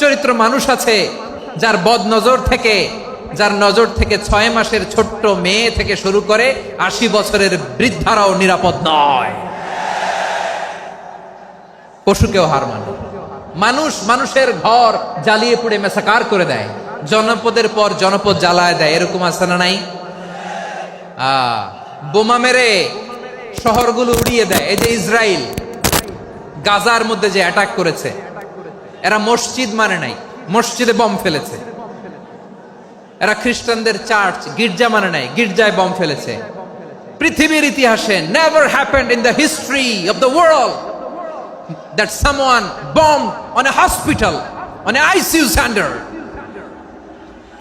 দুশ্চরিত্র মানুষ আছে, যার বদ নজর থেকে, যার নজর থেকে ছয় মাসের ছোট্ট মেয়ে থেকে শুরু করে আশি বছরের বৃদ্ধারাও নিরাপদ নয়। পশুকেও হার মানে। মানুষ মানুষের ঘর জ্বালিয়ে পুড়ে মেসাকার করে দেয়। জনপদের পর জনপদ জ্বালায় দেয়, এরকম আছে না নাই? বোমা মেরে শহরগুলো উড়িয়ে দেয়। এই যে ইসরায়েল গাজার মধ্যে যে অ্যাটাক করেছে এরা মসজিদ মানে নাই, মসজিদে বম ফেলেছে। এরা খ্রিস্টানদের চার্চ, গির্জা মানে নাই, গির্জায় বম ফেলেছে। পৃথিবীর ইতিহাসে never happened in the history of the world that someone bombed on a hospital, on a ICU center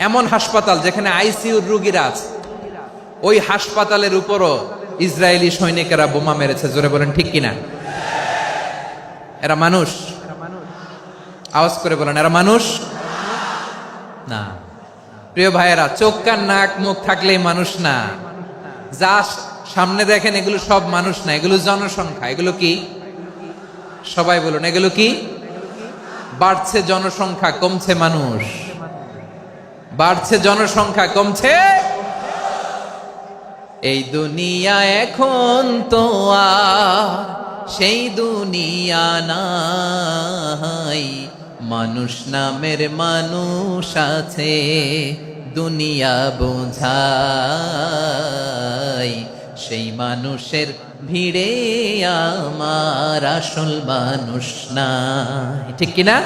এমন হাসপাতাল যেখানে আইসিইউর রোগীরা আছে। ওই হাসপাতালের উপরও ইসরায়েলি সৈনিকেরা বোমা মেরেছে, জোরে বলেন ঠিক কিনা? এরা মানুষ। আওয়াজ করে বলেন, এরা মানুষ? না। প্রিয় ভাইয়েরা, চোখ কান নাক মুখ থাকলেই মানুষ না। যা সামনে দেখেন, এগুলো সব মানুষ না। এগুলো জনসংখ্যা। এগুলো কি? সবাই বলুন, এগুলো কি? বাড়ছে জনসংখ্যা, কমছে মানুষ। বাড়ছে জনসংখ্যা, কমছে এই দুনিয়া এখন তো সেই দুনিয়া নাই। মানুষ নামের মানুষ আছে, দুনিয়া বোঝাই সেই মানুষের ভিড়ে আমার আসল মানুষ নাই। ঠিক কিনা?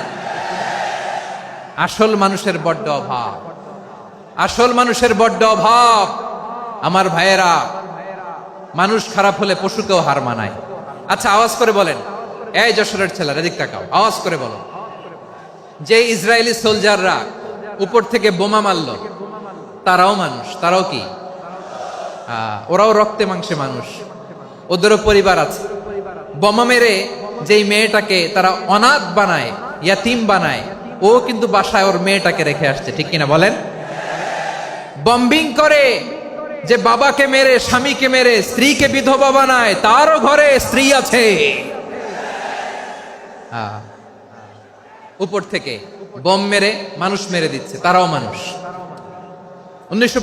আসল মানুষের বড্ড অভাব। আসল মানুষের বড্ড অভাব। আমার ভাইয়েরা, মানুষ খারাপ হলে পশুকেও হার মানায়। আচ্ছা আওয়াজ করে বলেন। এই যশোরের ছেলেরা, এদিক তাকাও। আওয়াজ করে বলো। যে ইসরায়েলি সোলজাররা উপর থেকে বোমা মারল তারাও মানুষ। তারাও কি? ওরাও রক্তে মাংসে মানুষ। ওদেরও পরিবার আছে। বোমা মেরে যেই মেয়েটাকে তারা অনাথ বানায় ইয়াতিম বানায় ও কিন্তু বাসায় ওর মেয়েটাকে রেখে আসছে। ঠিক কিনা বলেন? বম্বিং করে যে বাবাকে মেরে স্বামীকে মেরে স্ত্রীকে বিধবা বানায় তারও ঘরে স্ত্রী আছে। আহ, উপর থেকে বম মেরে মানুষ মেরে দিচ্ছে, তারাও মানুষ। উনিশশো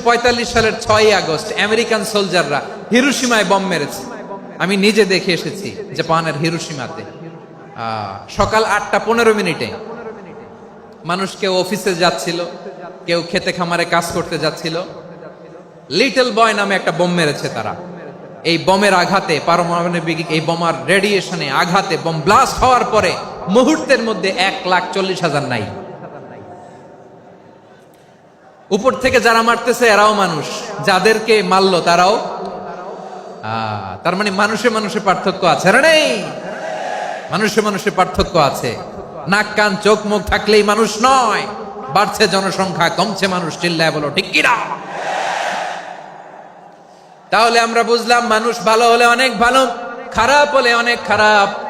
সালের ছয় আগস্ট আমেরিকান সোলজাররা হিরুসীমায় বম মেরেছে। আমি নিজে দেখে এসেছি জাপানের হিরুসীমাতে সকাল আটটা পনেরো মিনিটে মানুষ কেউ অফিসে যাচ্ছিল, কেউ খেতে খামারে কাজ করতে যাচ্ছিল। লিটল বয় নামে একটা বোম মেরেছে তারা। এই বোমের আঘাতে, পারমাণবিক এই বোমার রেডিয়েশনে আঘাতে, বোম ব্লাস্ট হওয়ার পরে মুহূর্তের মধ্যে এক লাখ চল্লিশ হাজার নাই। উপর থেকে যারা মারতেছে এরাও মানুষ। যাদেরকে মারলো তারাও। তার মানে মানুষে মানুষে পার্থক্য আছে নেই? মানুষে মানুষে পার্থক্য আছে। নাক, কান, চোখ, মুখ থাকলেই মানুষ নয়। বাড়ছে জনসংখ্যা, কমছে মানুষ, চিল্লায় বলো, ঠিক কিনা? তাহলে আমরা বুঝলাম মানুষ ভালো হলে অনেক ভালো, খারাপ হলে অনেক খারাপ।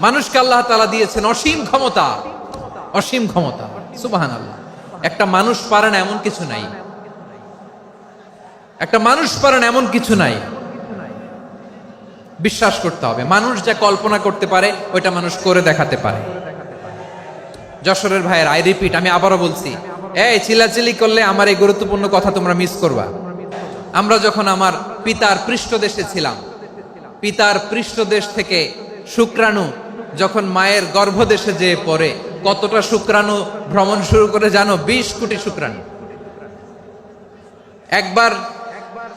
মানুষকে আল্লাহ তালা দিয়েছেন অসীম ক্ষমতা। অসীম ক্ষমতা। সুবাহান আল্লাহ একটা মানুষ পারে না এমন কিছু নাই। একটা মানুষ পারেন এমন কিছু নাই। বিশ্বাস করতে হবে। মানুষ যা কল্পনা করতে পারে, ওইটা মানুষ করে দেখাতে পারে। যশোরের ভাইয়ের, আই রিপিট, আমি আবারও বলছি। এই চিলাচিলি করলে আমার এই গুরুত্বপূর্ণ কথা তোমরা মিস করবা। আমরা যখন আমার পিতার পৃষ্ঠদেশে ছিলাম, পিতার পৃষ্ঠদেশ থেকে শুক্রাণু যখন মায়ের গর্ভদেশে যেয়ে পড়ে, কতটা শুক্রাণু ভ্রমণ শুরু করে জানো? বিশ কোটি শুক্রাণু। একবার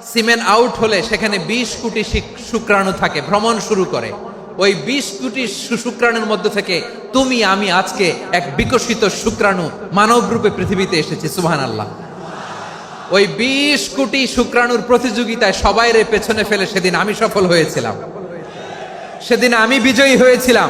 সিমেন্ট আউট হলে সেখানে বিশ কোটি শুক্রাণু থাকে, ভ্রমণ শুরু করে। ওই বিশ কোটি শু- শুক্রাণুর মধ্যে থেকে তুমি, আমি আজকে এক বিকশিত শুক্রাণু মানব রূপে পৃথিবীতে এসেছি সুহান আল্লাহ ওই বিশ কোটি শুক্রাণুর প্রতিযোগিতায় সবাই রে পেছনে ফেলে সেদিন আমি সফল হয়েছিলাম। সেদিন আমি বিজয়ী হয়েছিলাম।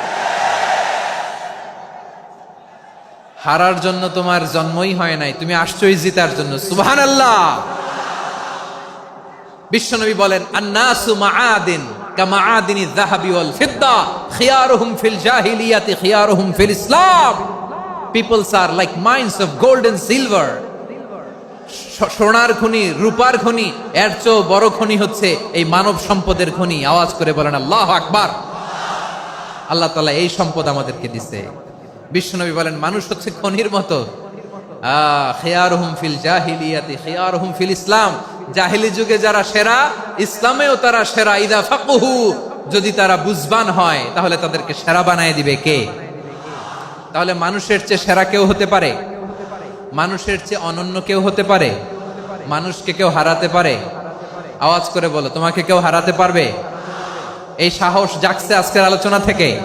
হারার জন্য তোমার জন্মই হয় নাই। তুমি আসছই জিতার জন্য। সুবহান আল্লাহ বিশ্বনবী বলেন, আন্নাসু মাআদিন কামাআদিনি যাহাবি ওয়াল ফিদ্দা, খিয়ারুহুম ফিল জাহিলিয়াতি, খিয়ারুহুম ফিল ইসলাম। Peoples are like of gold and silver সোনার খনি, রূপার খনি, এর চেয়েও বড় খনি হচ্ছে এই মানব সম্পদের খনি। আওয়াজ করে বলেন, আল্লাহ আকবার। আল্লাহ তাআলা এই সম্পদ আমাদেরকে দিছে। বিশ্বনবী বলেন, মানুষ হচ্ছে খনির মতো। খেয়ারহুম ফিল জাহিলিয়াতি, খেয়ারহুম ফিল ইসলাম। জাহিলি যুগে যারা সেরা, ইসলামেও তারা সেরা। ইদা ফাকুহু যদি তারা বুঝবান হয়, তাহলে তাদেরকে সেরা বানায় দিবে কে? তাহলে মানুষের চেয়ে সেরা কেউ হতে পারে? মানুষের চেয়ে অনন্য কেউ হতে পারে? মানুষকে কেউ হারাতে পারে? আওয়াজ করে বলো, তোমাকে কেউ হারাতে পারবে? এই সাহস জাগছে আজকের আলোচনা থেকে।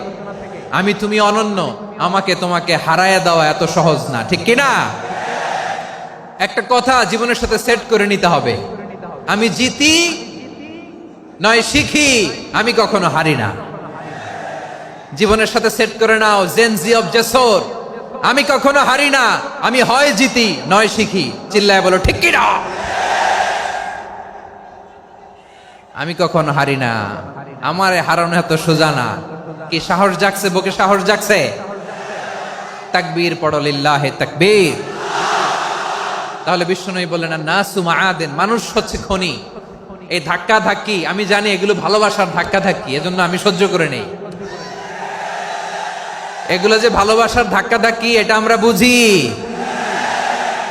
আমি, তুমি অনন্য। আমাকে তোমাকে হারায় দেওয়া এত সহজ না, ঠিক কিনা? একটা কথা জীবনের সাথে সেট করে নিতে হবে। আমি জিতি, নয় শিখি, আমি কখনো হারি না। জীবনের সাথে সেট করে নাও জেনজি অফ জেসর আমি কখনো হারি না, আমি হয় জিতি, নয় শিখি। চিল্লায় বলো, ঠিক কিনা? আমি কখনো হারি না। আমার হারানো এত সোজা না। কি সাহস জাগছে, বুকে সাহস জাগছে? তাকবীর পড়লিল্লাহ তাকবীর। তাহলে বিষ্ণুই বললেন না নাসু মাআদিন মানুষ হচ্ছে খনি। এই ধাক্কা ধাক্কি আমি জানি এগুলো ভালোবাসার ধাক্কা ধাক্কি এজন্য আমি সহ্য করে নেই। এগুলো যে ভালোবাসার ধাক্কা ধাক্কি এটা আমরা বুঝি।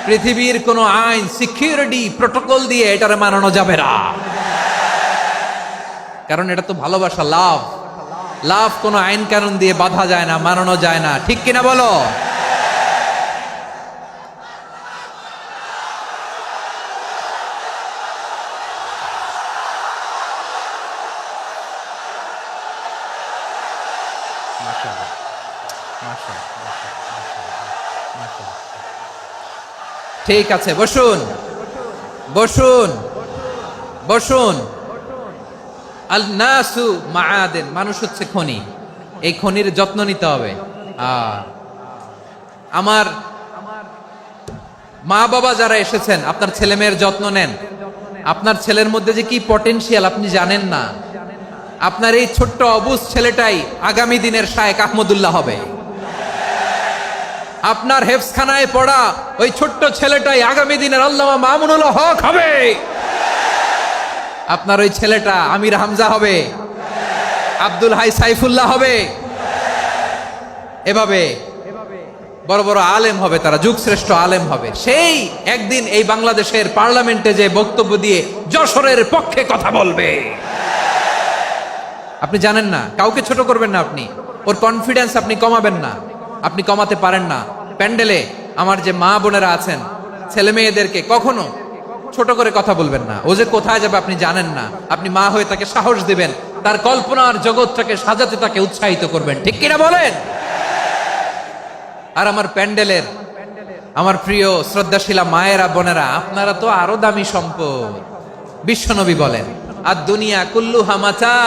পৃথিবীর কোনো আইন, সিকিউরিটি প্রোটোকল দিয়ে এটারে মানানো যাবে না। কারণ এটা তো ভালোবাসা, লাভ। লাভ কোনো আইন কানুন দিয়ে বাধা যায় না মানানো যায় না। ঠিক কিনা বলো? ঠিক আছে বসুন। বসুন। বসুন। আল নাসু মানুষ হচ্ছে খনি। এই খনির যত্ন নিতে হবে। আমার মা বাবা যারা এসেছেন, আপনার ছেলে মেয়ের যত্ন নেন। আপনার ছেলের মধ্যে যে কি পটেনশিয়াল আপনি জানেন না। আপনার এই ছোট্ট অবুজ ছেলেটাই আগামী দিনের শায়েক আহমদুল্লাহ হবে। আপনার হেফসখানায় পড়া ওই ছোট্ট ছেলেটাই আগামী দিনের আল্লামা মামুনুল হক হবে। আপনার ওই ছেলেটা আমির হামজা হবে? আব্দুল হাই সাইফুল্লাহ হবে? এভাবে। বড় বড় আলেম হবে তারা যুগ শ্রেষ্ঠ আলেম হবে। সেই একদিন এই বাংলাদেশের পার্লামেন্টে যে বক্তব্য দিয়ে যশোরের পক্ষে কথা বলবে। আপনি জানেন না, কাউকে ছোট করবেন না আপনি। ওর কনফিডেন্স আপনি কমাবেন না। আপনি কমাতে পারেন না। প্যান্ডেলে আমার যে মা বোনেরা আছেন ছেলে মেয়েদেরকে কখনো ছোট করে কথা বলবেন না। ও যে কোথায় যাবে আপনি জানেন না। আপনি মা হয়ে তাকে সাহস দিবেন। তার কল্পনার জগৎটাকে সাজাতে তাকে উৎসাহিত করবেন। ঠিক কিনা বলেন? আর আমার প্যান্ডেলের, আমার প্রিয় শ্রদ্ধাশীলা মায়েরা, বোনেরা, আপনারা তো আরও দামি সম্পদ। বিশ্বনবী বলেন আর দুনিয়া কুল্লু হামাচা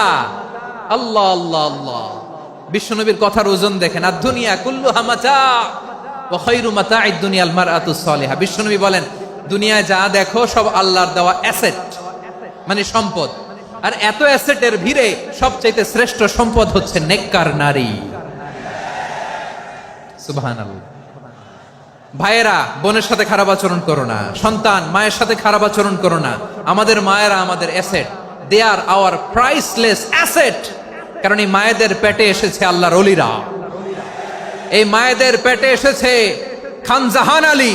আল্লাহ আল্লাহ আল্লাহ। বিশ্বনবীর কথার ওজন দেখেন আর দুনিয়া কুল্লু হামাচা ওয়াখাইরু মাতাঈদ দুনিয়াল মারআতুস সালিহা। বিশ্বনবী বলেন দুনিয়ায় যা দেখো, সব আল্লাহর দেওয়া অ্যাসেট মানে সম্পদ। আর এত অ্যাসেটের ভিড়ে সবচাইতে শ্রেষ্ঠ সম্পদ হচ্ছে নেককার নারী। ভাইয়েরা, বোনের সাথে খারাপ আচরণ করো না। সন্তান, মায়ের সাথে খারাপ আচরণ করো না। আমাদের মায়েরা আমাদের asset they are our priceless asset কারণ এই মায়েদের পেটে এসেছে আল্লাহর অলিরা। এই মায়েদের পেটে এসেছে খান জাহান আলী।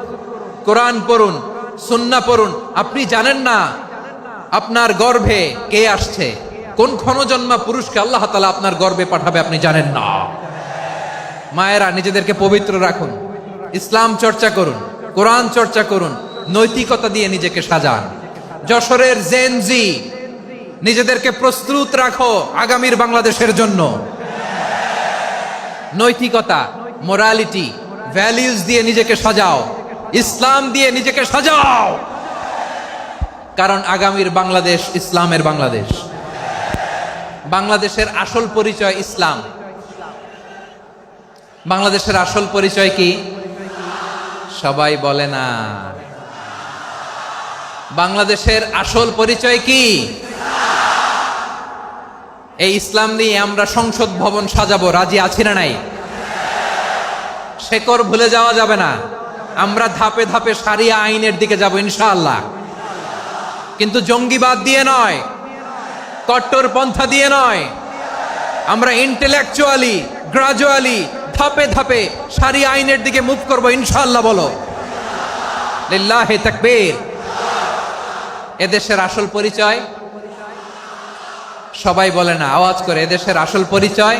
কোরআন পড়ুন, সুন্না পড়ুন, আপনি জানেন না আপনার গর্ভে কে আসছে? কোন ক্ষণজন্মা পুরুষকে আল্লাহ তালা আপনার গর্বে পাঠাবে আপনি জানেন না। মায়েরা, নিজেদেরকে পবিত্র রাখুন, ইসলাম চর্চা করুন, কোরআন চর্চা করুন, নৈতিকতা দিয়ে নিজেকে সাজান। যশোরের জেনজি নিজেদেরকে প্রস্তুত রাখো আগামীর বাংলাদেশের জন্য। নৈতিকতা মোরালিটি ভ্যালিউজ দিয়ে নিজেকে সাজাও। ইসলাম দিয়ে নিজেকে সাজাও। কারণ আগামীর বাংলাদেশ ইসলামের বাংলাদেশ। বাংলাদেশের আসল পরিচয় ইসলাম। বাংলাদেশের আসল পরিচয় কি? সবাই বলে না। বাংলাদেশের আসল পরিচয় কি? এই ইসলাম নিয়ে আমরা সংসদ ভবন সাজাবো, রাজি আছি না নাই? শেকর ভুলে যাওয়া যাবে না। আমরা ধাপে ধাপে সারিয়া আইনের দিকে যাব, ইনশাআল্লাহ। কিন্তু জঙ্গিবাদ দিয়ে নয়, কট্টর পন্থা দিয়ে নয়। আমরা ইন্টেলেকচুয়ালি গ্রাজুয়ালি ধাপে ধাপে সারি আইনের দিকে মুভ করব ইনশাল্লাহ বলো। এদেশের আসল পরিচয়? সবাই বলে না, আওয়াজ করে, এদেশের আসল পরিচয়?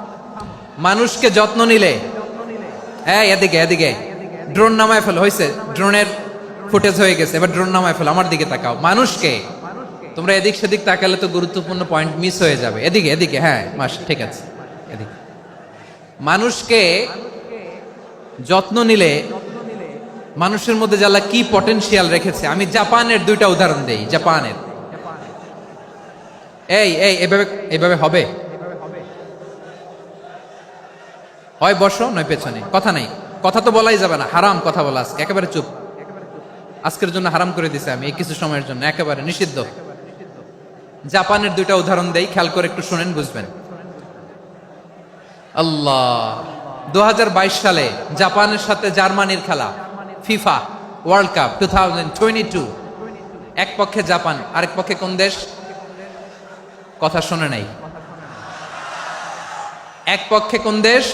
মানুষকে যত্ন নিলে। এই এদিকে এদিকে। ড্রোন নামায় ফেলো হয়েছে ড্রোনের ফুটেজ হয়ে গেছে। এবার ড্রোন নামায় ফেলো, আমার দিকে তাকাও। মানুষকে। তোমরা এদিক সেদিক তাকালে তো গুরুত্বপূর্ণ পয়েন্ট মিস হয়ে যাবে। এদিকে এদিকে হ্যাঁ মাস, ঠিক আছে। এদিকে। মানুষকে যত্ন নিলে মানুষের মধ্যে যারা কি পটেনশিয়াল রেখেছে? আমি জাপানের দুইটা উদাহরণ দেই, জাপানের। এই এই, এভাবে এভাবে হবে? হয় বসো, নয় পেছনে। কথা নাই। কথা তো বলাই যাবে না। হারাম কথা বলা আজকে একেবারে চুপ। আজকের জন্য হারাম করে দিছে আমি এই কিছু সময়ের জন্য। একেবারে নিষিদ্ধ। জাপানের দুইটা উদাহরণ দেই। খেয়াল করে একটু শোনেন, বুঝবেন। আল্লাহ। দু সালে জাপানের সাথে জার্মানির খেলা। FIFA world cup two. এক পক্ষে জাপান, আরেক পক্ষে কোন দেশ? কথা শোনে নাই। এক পক্ষে কোন দেশ?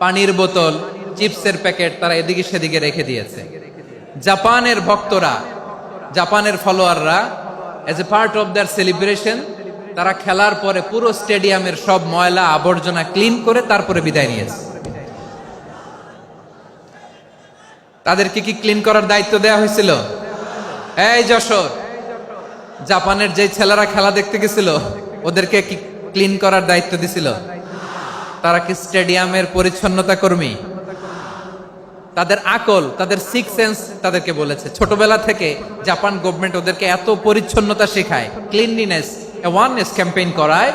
পানির বোতল, চিপসের প্যাকেট তারা এদিকে সেদিকে রেখে দিয়েছে। জাপানের ভক্তরা, জাপানের ফলোয়াররা as a part of their celebration তারা খেলার পরে পুরো স্টেডিয়ামের সব ময়লা আবর্জনা ক্লিন করে তারপরে বিদায় নিয়েছে। তাদেরকে কি ক্লিন করার দায়িত্ব দেওয়া হয়েছিল? এই যশোর, জাপানের যে ছেলেরা খেলা দেখতে গেছিল, ওদেরকে কি ক্লিন করার দায়িত্ব দিছিল? তারা কি স্টেডিয়ামের পরিচ্ছন্নতা কর্মী? তাদের আকল, তাদের সিক্স সেন্স তাদেরকে বলেছে। ছোটবেলা থেকে জাপান গভর্নমেন্ট ওদেরকে এত পরিচ্ছন্নতা শেখায় ক্লিনলিনেস অ্যাওয়ারনেস ক্যাম্পেইন করায়।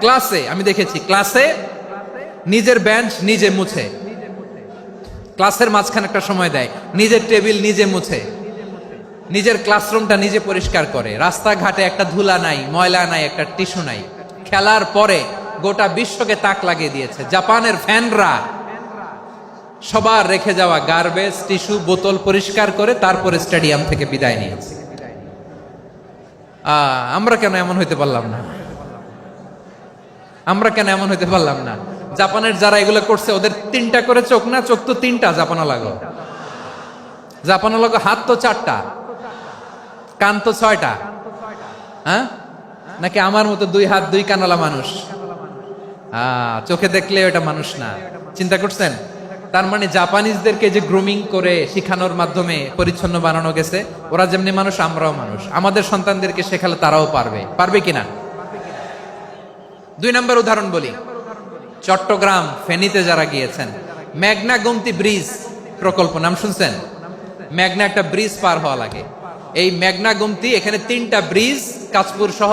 ক্লাসে আমি দেখেছি ক্লাসে নিজের বেঞ্চ নিজে মুছে। ক্লাসের মাঝখানে একটা সময় দেয়, নিজের টেবিল নিজে মুছে। নিজের ক্লাসরুমটা নিজে পরিষ্কার করে। রাস্তাঘাটে একটা ধুলা নাই, ময়লা নাই, একটা টিস্যু নাই। খেলার পরে গোটা বিশ্বকে তাক লাগিয়ে দিয়েছে। জাপানের ফ্যানরা সবার রেখে যাওয়া গার্বেজ, টিস্যু, বোতল পরিষ্কার করে তারপরে স্টেডিয়াম থেকে বিদায় নিয়েছে। আমরা কেন এমন হইতে পারলাম না? আমরা কেন এমন হইতে পারলাম না? জাপানের যারা এগুলো করছে, ওদের তিনটা করে চোখ না? চোখ তো তিনটা জাপানা লাগো জাপানা লাগো হাত তো চারটা, কান তো ছয়টা। হ্যাঁ? নাকি আমার মতো দুই হাত, দুই কানালা মানুষ? চোখে দেখলে ওটা মানুষ না। চিন্তা করছেন? তার মানে জাপানিজদেরকে যে গ্রুমিং করে শিখানোর মাধ্যমে পরিচ্ছন্ন বানানো গেছে, ওরা যেমনি মানুষ, আমরাও মানুষ। আমাদের সন্তানদেরকে শেখালে তারাও পারবে। পারবে কিনা? দুই নম্বর উদাহরণ বলি। চট্টগ্রাম ফেনীতে যারা গিয়েছেন মেঘনা গুমতি ব্রিজ প্রকল্প, নাম শুনছেন? মেঘনা একটা ব্রিজ পার হওয়া লাগে। এই মেঘনা গুমতি, এখানে তিনটা ব্রিজ কাজপুর সহ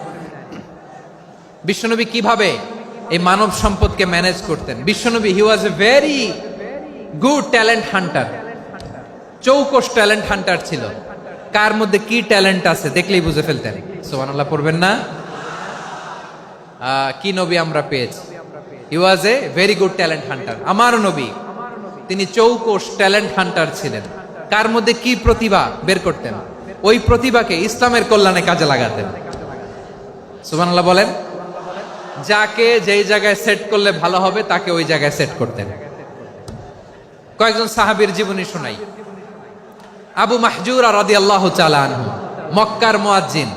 বিশ্বনবী কীভাবে এই মানব সম্পদকে ম্যানেজ করতেন? বিশ্বনবী he was a very good talent hunter চৌকস talent hunter ছিল। কার মধ্যে কি ট্যালেন্ট আছে দেখলেই বুঝে ফেলতেন। সোহানাল্লাহ পড়বেন না? কি নবী আমরা পেয়েছি? He was a very good talent hunter আমার নবী, তিনি চৌকস ট্যালেন্ট হান্টার ছিলেন। কার মধ্যে কি প্রতিভা বের করতেন? ওই প্রতিভাকে ইসলামের কল্যাণে কাজে লাগাতেন। সুবহানাল্লাহ বলেন যাকে যেই জায়গায় সেট করলে ভালো হবে, তাকে ওই জায়গায় সেট করতেন। কয়েকজন সাহাবীর জীবনী শোনাই। আবু মাহজুর আর রাদি আল্লাহ চালানহু মক্কার মুয়াজ্জিন।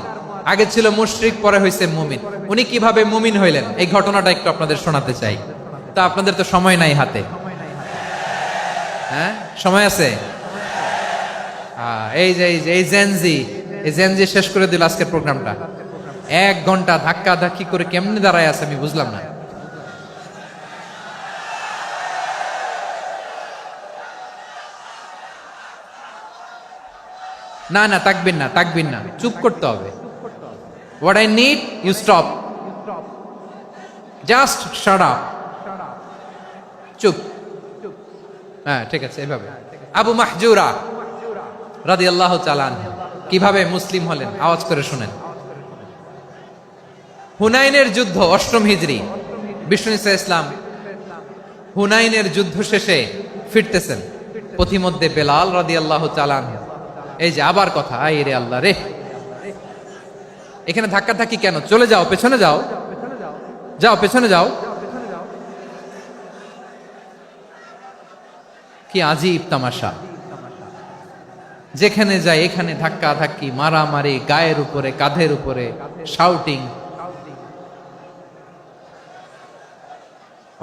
আগে ছিল মুশরিক, পরে হয়েছে মুমিন। উনি কীভাবে মুমিন হইলেন? এই ঘটনাটা একটু আপনাদের শোনাতে চাই। তা আপনাদের তো সময় নাই হাতে। হ্যাঁ? সময় আছে? এই যে, এই জেনজি এই জেনজি শেষ করে দিল আজকের প্রোগ্রামটা। এক ঘণ্টা ধাক্কা ধাক্কি করে কেমনে দাঁড়ায় আছে আমি বুঝলাম না। না না তাকবিন না তাকবিন না। চুপ করতে হবে। What I need you stop just shut চুপ। হ্যাঁ ঠিক আছে, এভাবে। আবু মাহজুরা রাদি আল্লাহ চালান কীভাবে মুসলিম হলেন? আওয়াজ করে শুনেন। হুনাইনের যুদ্ধ, অষ্টম হিজরি। বিষ্ণু ইসা ইসলাম হুনাইনের যুদ্ধ শেষে ফিরতেছেন। পথিমধ্যে বেলাল রাদি আল্লাহ চালান এই যে আবার কথা আই রে আল্লাহ রে। এখানে ধাক্কা ধাক্কি কেন? চলে যাও, পেছনে যাও। যাও, পেছনে যাও। কি আজীব তামাশা। যেখানে যায়, এখানে ধাক্কা ধাক্কি, মারামারি, গায়ের উপরে, কাঁধের উপরে শাউটিং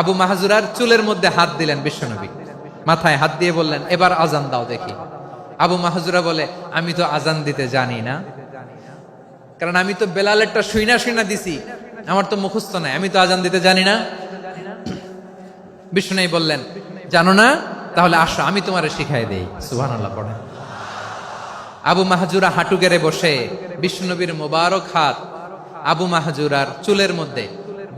আবু মাহাজুরার চুলের মধ্যে হাত দিলেন বিশ্বনবী। মাথায় হাত দিয়ে বললেন, এবার আজান দাও দেখি। আবু মাহাজুরা বলে, আমি তো আজান দিতে জানি না। কারণ আমি তো বেলালেরটা শুইনা শুইনা দিছি। আমার তো মুখস্থ নাই। আমি তো আজান দিতে জানি না। বিষ্ণু বললেন, জানো না? তাহলে আসো, আমি তোমারে শিখাই দেই। সুহান আল্লাহ পড়ে আবু মাহাজুরা হাঁটু গেড়ে বসে বিশ্বনবীর মোবারক হাত আবু মাহাজুরার চুলের মধ্যে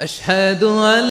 আশহাদু আল